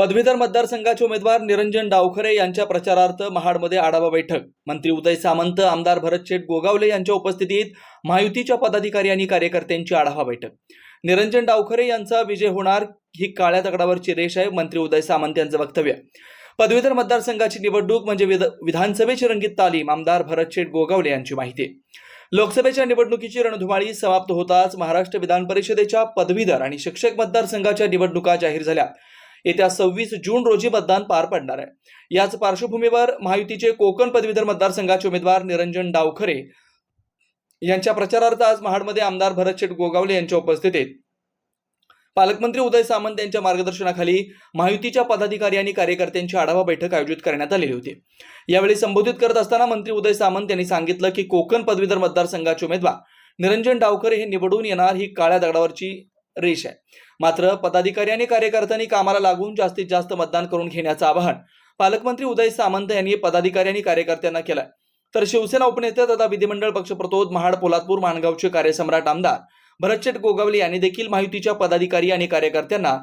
पदवीधर मतदारसंघाचे उमेदवार निरंजन डावखरे यांच्या प्रचारार्थ महाडमध्ये आढावा बैठक. मंत्री उदय सामंत आमदार भरत शेठ गोगावले यांच्या उपस्थितीत महायुतीच्या पदाधिकारी आणि कार्यकर्त्यांची आढावा बैठक. निरंजन डावखरे यांचा विजय होणार ही काळ्या दगडावरची रेष आहे मंत्री उदय सामंत यांचं वक्तव्य. पदवीधर मतदारसंघाची निवडणूक म्हणजे विध विधानसभेची रंगीत तालीम आमदार भरत शेठ गोगावले यांची माहिती. लोकसभेच्या निवडणुकीची रणधुमाळी समाप्त होताच महाराष्ट्र विधान परिषदेच्या पदवीधर आणि शिक्षक मतदारसंघाच्या निवडणुका जाहीर झाल्या. येत्या सव्वीस जून रोजी मतदान पार पडणार आहे. याच पार्श्वभूमीवर महायुतीचे कोकण पदवीधर मतदारसंघाचे उमेदवार निरंजन डावखरे यांच्या प्रचारार्थ आज महाडमध्ये आमदार भरत शेठ गोगावले यांच्या उपस्थितीत. पालकमंत्री उदय सामंत यांच्या मार्गदर्शनाखाली महायुतीच्या पदाधिकारी आणि कार्यकर्त्यांची आढावा बैठक आयोजित करण्यात आलेली होती. यावेळी संबोधित करत असताना मंत्री उदय सामंत यांनी सांगितलं की कोकण पदवीधर मतदारसंघाचे उमेदवार निरंजन डावखरे हे निवडून येणार ही काळ्या दगडावरची रेष आहे. मात्र पदाधिकारी आणि कार्यकर्त्यांनी कामाला लागून जास्तीत जास्त मतदान करून घेण्याचं आवाहन पालकमंत्री उदय सामंत यांनी पदाधिकारी आणि कार्यकर्त्यांना केलं तर शिवसेना उपनेते तथा विधिमंडळ पक्षप्रतोद महाड पोलादपूर माणगावचे कार्यसम्राट आमदार भरतशेठ गोगावले यांनी देखील माहितीच्या पदाधिकारी आणि कार्यकर्त्यांना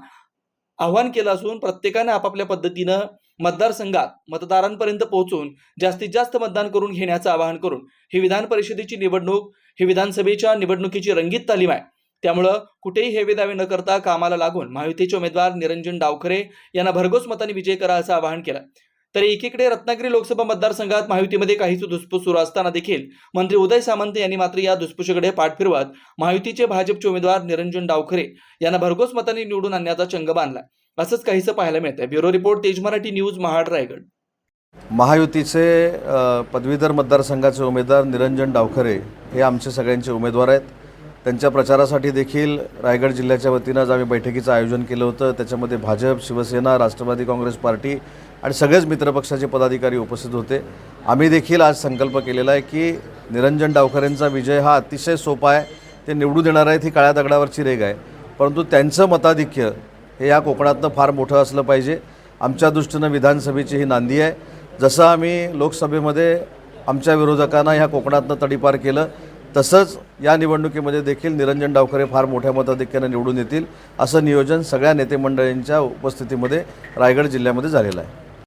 आव्हान केलं असून प्रत्येकाने आपापल्या पद्धतीनं मतदारसंघात मतदारांपर्यंत पोहोचून जास्तीत जास्त मतदान करून घेण्याचं आवाहन करून ही विधान परिषदेची निवडणूक ही विधानसभेच्या निवडणुकीची रंगीत तालीम आहे. त्यामुळं कुठेही हेवेदावे न करता कामाला लागून महायुतीचे उमेदवार निरंजन डावखरे यांना भरघोस मताने विजय करा असं आवाहन केलं. तर एकीकडे रत्नागिरी लोकसभा मतदारसंघात महायुतीमध्ये काहीच धुसफूस सुरू असताना देखील मंत्री उदय सामंत यांनी मात्र या धुसफुशीकडे पाठ फिरवत महायुतीचे भाजपचे उमेदवार निरंजन डावखरे यांना भरघोस मतांनी निवडून आणण्याचा चंग बांधला. असंच काहीसं पाहायला मिळतंय. ब्युरो रिपोर्ट तेज मराठी न्यूज महाड रायगड. महायुतीचे पदवीधर मतदारसंघाचे उमेदवार निरंजन डावखरे हे आमचे सगळ्यांचे उमेदवार आहेत. त्यांच्या प्रचारासाठी देखील रायगड जिल्ह्याच्या वतीनं आज आम्ही बैठकीचं आयोजन केलं होतं. त्याच्यामध्ये भाजप शिवसेना राष्ट्रवादी काँग्रेस पार्टी आणि सगळेच मित्रपक्षाचे पदाधिकारी उपस्थित होते. आम्ही देखील आज संकल्प केलेला आहे की निरंजन डावखरेंचा विजय हा अतिशय सोपा आहे. ते निवडून देणार आहेत ही काळ्या दगडावरची रेग आहे. परंतु त्यांचं मताधिक्य हे या कोकणातनं फार मोठं असलं पाहिजे. आमच्या दृष्टीनं विधानसभेची ही नांदी आहे. जसं आम्ही लोकसभेमध्ये आमच्या विरोधकांना ह्या कोकणातनं तडीपार केलं तसंच या निवडणुकीमध्ये देखील निरंजन डावखरे फार मोठ्या मताधिक्यानं निवडून येतील असं नियोजन सगळ्या नेते मंडळींच्या उपस्थितीमध्ये रायगड जिल्ह्यामध्ये झालेलं आहे.